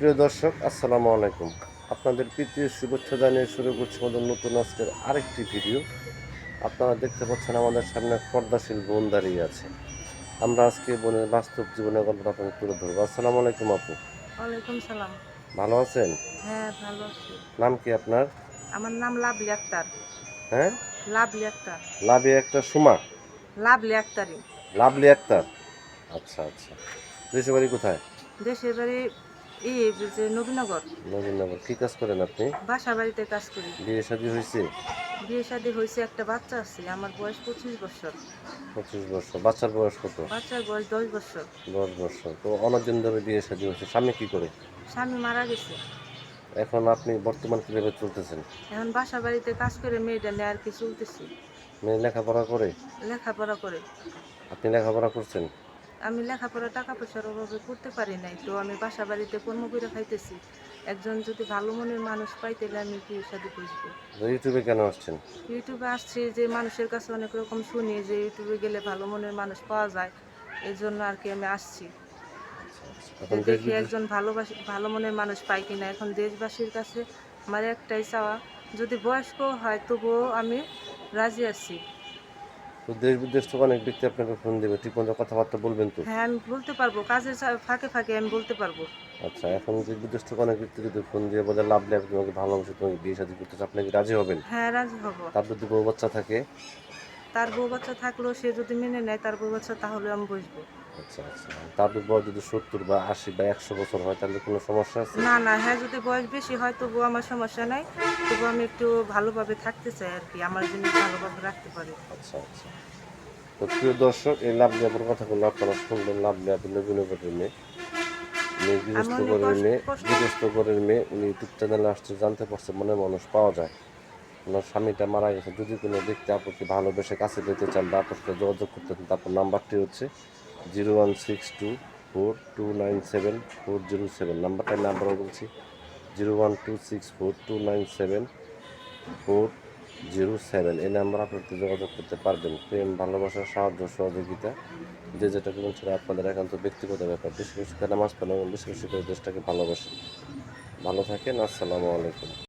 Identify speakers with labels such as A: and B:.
A: প্রিয় দর্শক আসসালামু আলাইকুম। আপনাদের প্রীতি ও শুভেচ্ছা জানিয়ে শুরু করছি আমাদের নতুন আজকের আরেকটি ভিডিও। আপনারা দেখতে পাচ্ছেন আমাদের সামনে পর্দাশীল বোন দাঁড়িয়ে আছে। আমরা আজকে বোনের বাস্তব জীবনের গল্পটা আপনাকে তুলে ধরবো। আসসালামু আলাইকুম আপু।
B: ওয়ালাইকুম সালাম।
A: ভালো আছেন?
B: হ্যাঁ ভালো আছি।
A: নাম কি আপনার?
B: আমার নাম লাভলি আক্তার।
A: হ্যাঁ?
B: লাভলি আক্তার।
A: লাভি একটা সুমা?
B: লাভলি আক্তারি
A: লাভলি আক্তার? আচ্ছা আচ্ছা। দেশের বাড়ি কোথায়?
B: দেশের বাড়ি ই যে নবীনগর।
A: নবীনগর কি কাজ করেন আপনি?
B: বাসা বাড়িতে কাজ করি।
A: বিয়ে শাদী হয়েছে
B: বিয়ে শাদী হয়েছে একটা বাচ্চা আছে আমার বয়স পঁচিশ বছর।
A: পঁচিশ বছর বাচ্চার বয়স কত?
B: বাচ্চার বয়স দশ বছর।
A: দশ বছর তো অনেকদিন ধরে বিয়ে শাদী হয়েছে স্বামী কি করে?
B: স্বামী মারা গেছে।
A: এখন আপনি বর্তমান কীভাবে চলতেছেন?
B: এখন বাসা বাড়িতে কাজ করে মেয়েটা নিয়ে আর কি চলতেছি।
A: মেয়ে লেখাপড়া করে?
B: লেখাপড়া করে।
A: আপনি লেখাপড়া করছেন?
B: আমি লেখাপড়া টাকা পয়সার অভাবে করতে পারি নাই তো আমি বাসা বাড়িতে কর্ম করে খাইতেছি। একজন যদি ভালো মনের মানুষ পাই তাহলে আমি কি শাদী বুঝব
A: ইউটিউবে কেন আসছেন?
B: ইউটিউবে আসছি যে মানুষের কাছে অনেক রকম শুনি যে ইউটিউবে গেলে ভালো মনের মানুষ পাওয়া যায় এই জন্য আর কি আমি আসছি। যে
A: দেশ
B: দেখি একজন ভালোবাসি ভালো মনের মানুষ পাই কিনা এখন দেশবাসীর কাছে আমার একটাই চাওয়া যদি বয়স্ক হয় তবুও আমি রাজি আছি।
A: তো দেশ বিদেশ থেকে অনেক ব্যক্তি আপনাকে ফোন দেবে। ঠিক মতো কথাবার্তা বলবেন তো?
B: হ্যাঁ আমি বলতে পারব। কাজের ফাঁকে ফাঁকে আমি বলতে পারব।
A: আচ্ছা এখন দেশ বিদেশ থেকে অনেক ব্যক্তি যদি ফোন দিয়ে বলে লাভ নেই তোমাকে ভালোবাসে তোমাকে বিয়ে শাদী করতে আপনি কি রাজি হবেন?
B: হ্যাঁ রাজি হব।
A: তার যদি বউ বাচ্চা থাকে?
B: তার বউ বাচ্চা থাকলেও সে যদি মেনে নেয় তার বউ বাচ্চা তাহলে আমি বসবো।
A: আচ্ছা আচ্ছা। তার বয়স যদি সত্তর বা আশি বা একশো বছর হয় তাহলে কোনো সমস্যা আছে?
B: না না হ্যাঁ যদি বয়স বেশি হয় তবুও আমার সমস্যা নাই। তবু আমি একটু ভালোভাবে থাকতে চাই আর কি আমার জিনিস ভালোভাবে রাখতে পারি।
A: আচ্ছা আচ্ছা। তো প্রিয় দর্শক এই লাভ ল্যাবের কথাগুলো আপনারা শুনলেন লাভ ল্যাব নবীনগরের মেয়ে। উনি গৃহস্থ
B: অনেক
A: মেয়ে গৃহস্থ মেয়ে উনি ইউটিউব চ্যানেলে আসছে জানতে পারছে মনে মানুষ পাওয়া যায়। ওনার স্বামীটা মারা গেছে যদি কোনো ব্যক্তি আপনাকে ভালোবেসে কাছে পেতে চান বা আপনার সাথে যোগাযোগ করতে চান তারপর নাম্বারটি হচ্ছে zero one six two four two nine seven four zero seven. নাম্বারটা নাম্বারও বলছি। Zero one two six four two nine seven four zero seven. এই নাম্বার আপনাদের যোগাযোগ করতে পারবেন। প্রেম, ভালোবাসা, সাহায্য, সহযোগিতা যে যেটা করবেন সেটা আপনাদের একান্ত ব্যক্তিগত ব্যাপার। বেশি বেশি করে নামাজ পড়েন এবং বেশি বেশি করে দেশটাকে ভালোবাসেন ভালো থাকেন, আসসালামু আলাইকুম।